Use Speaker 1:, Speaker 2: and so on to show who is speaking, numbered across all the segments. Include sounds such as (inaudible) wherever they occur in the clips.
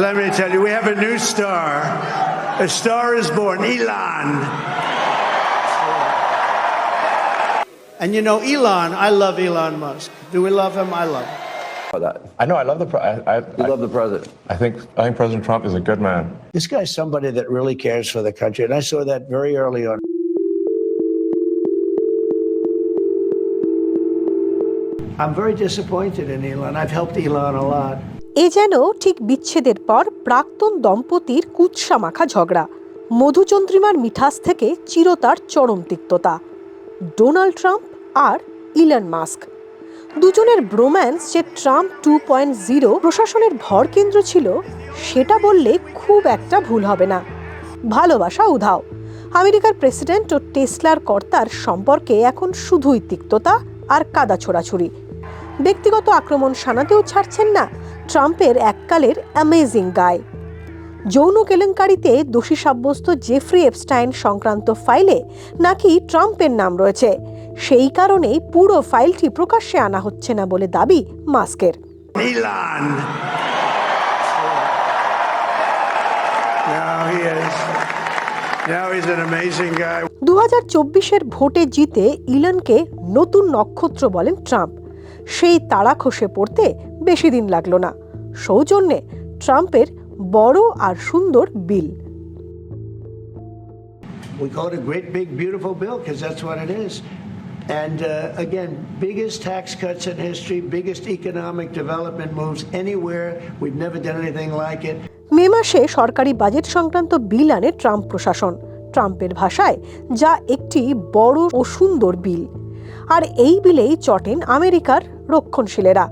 Speaker 1: Let me tell you, we have a new star. A star is born, Elon. And you know, Elon, I love Elon Musk. Do we love him? I love him.
Speaker 2: I know. I love the. Pre- I, I, I,
Speaker 3: love the president.
Speaker 2: I think. I think President Trump is a good man.
Speaker 1: This guy's somebody that really cares for the country, and I saw that very early on. I'm very disappointed in Elon. I've helped Elon a lot.
Speaker 4: এ যেন ঠিক বিচ্ছেদের পর প্রাক্তন দম্পতির কুৎসা মাখা ঝগড়া। মধুচন্দ্রিমার মিঠাস থেকে চিরতার চরম তিক্ততা। ডোনাল্ড ট্রাম্প আর ইলন মাস্ক। দুজনের ব্রোম্যান্স যে ট্রাম্প টু পয়েন্ট জিরো প্রশাসনের ভরকেন্দ্র ছিল, সেটা বললে খুব একটা ভুল হবে না। ভালোবাসা উধাও। আমেরিকার প্রেসিডেন্ট ও টেসলার কর্তার সম্পর্কে এখন শুধুই তিক্ততা আর কাদা ছোড়াছুড়ি। ব্যক্তিগত আক্রমণ শানাতেও ছাড়ছেন না ট্রাম্পের এককালের অ্যামেজিং গায়। যৌন কেলেঙ্কারিতে দোষী সাব্যস্ত জেফ্রি এপস্টাইন সংক্রান্ত ফাইলে নাকি ট্রাম্পের নাম রয়েছে। সেই কারণেই পুরো ফাইলটি প্রকাশ্যে আনা হচ্ছে না বলে দাবি মাস্কের. দু হাজার চব্বিশের ভোটে জিতে ইলনকে নতুন নক্ষত্র বলেন ট্রাম্প। সেই তাড়া খসে পড়তে বেশি দিন লাগল না সৌজন্যে ট্রাম্পের বড় আর সুন্দর বিল
Speaker 1: We call it a great, big, beautiful bill because that's what it is. And uh, again, biggest tax cuts in history, biggest economic development moves anywhere. We've never done anything like it.
Speaker 4: মে মাসে সরকারি budget সংক্রান্ত বিল আনে Trump প্রশাসন ট্রাম্পের ভাষায় যা একটি বড় ও সুন্দর বিল আর এই বিলেই চটেন আমেরিকার রক্ষণশীলেরা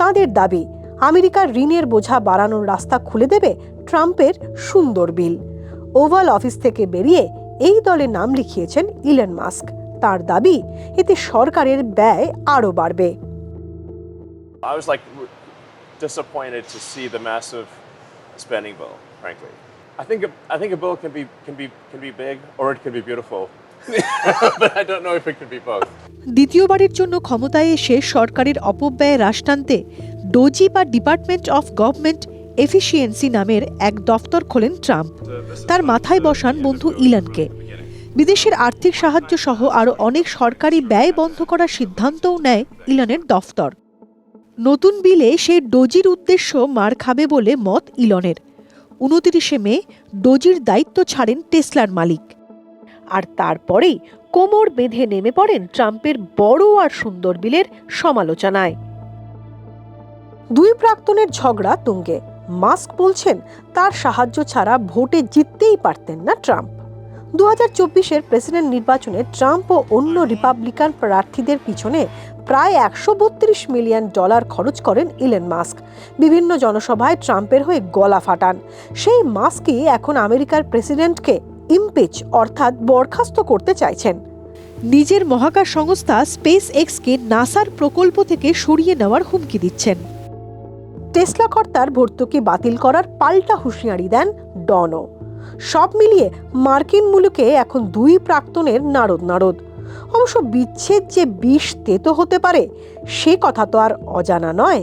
Speaker 4: তাদের দাবি আমেরিকার ঋণের বোঝা বাড়ানোর রাস্তা খুলে দেবে ট্রাম্পের সুন্দর বিল ওভাল অফিস থেকে বেরিয়ে এই দলে নাম লিখিয়েছেন ইলন মাস্ক তার দাবি এতে সরকারের ব্যয় আরও বাড়বে
Speaker 5: I was like disappointed to see the massive spending bill. Frankly, I think a, I think a bill can be can be can be big or it can be beautiful, (laughs) but I.
Speaker 6: দ্বিতীয়বারের জন্য ক্ষমতায় এসে সরকারের অপব্যয় হ্রাস টানতে doji বা department of government efficiency নামের এক দফতর খোলেন ট্রাম্প। তার মাথায় বসান বন্ধু ইলানকে। বিদেশের আর্থিক সাহায্য সহ আরও অনেক সরকারি ব্যয় বন্ধ করার সিদ্ধান্তও নেয় ইলনের দফতর। নতুন বিলে সেই ডোজির উদ্দেশ্য মার খাবে বলে মত ইলনের। উনতিরিশে মে ডোজির দায়িত্ব ছাড়েন টেসলার মালিক।
Speaker 4: আর তারপরেই কোমর বেঁধে নেমে পড়েন ট্রাম্পের বড় আর সুন্দর বিলের সমালোচনায়। দুই প্রাক্তনের ঝগড়া তুঙ্গে। মাস্ক বলছেন, তার সাহায্য ছাড়া ভোটে জিততেই পারতেন না ট্রাম্প। দু হাজার চব্বিশের প্রেসিডেন্ট নির্বাচনে ট্রাম্প ও অন্য রিপাবলিকান প্রার্থীদের পিছনে প্রায় একশো বত্রিশ মিলিয়ন ডলার খরচ করেন ইলেন মাস্ক। বিভিন্ন জনসভায় ট্রাম্পের হয়ে গলা ফাটান। সেই মাস্কই এখন আমেরিকার প্রেসিডেন্টকে ইমপিচ অর্থাৎ বরখাস্ত করতে চাইছেন।
Speaker 6: নিজের মহাকাশ সংস্থা স্পেস এক্সকে নাসার প্রকল্প থেকে সরিয়ে নেওয়ার হুমকি দিচ্ছেন।
Speaker 4: টেসলা কর্তার ভর্তুকি বাতিল করার পাল্টা হুঁশিয়ারি দেন ডনও। সব মিলিয়ে মার্কিন মুলুকে এখন দুই প্রাক্তনের নারদ নারদ। অবশ্য বিচ্ছেদ যে বিষ তেতো হতে পারে, সে কথা তো আর অজানা নয়।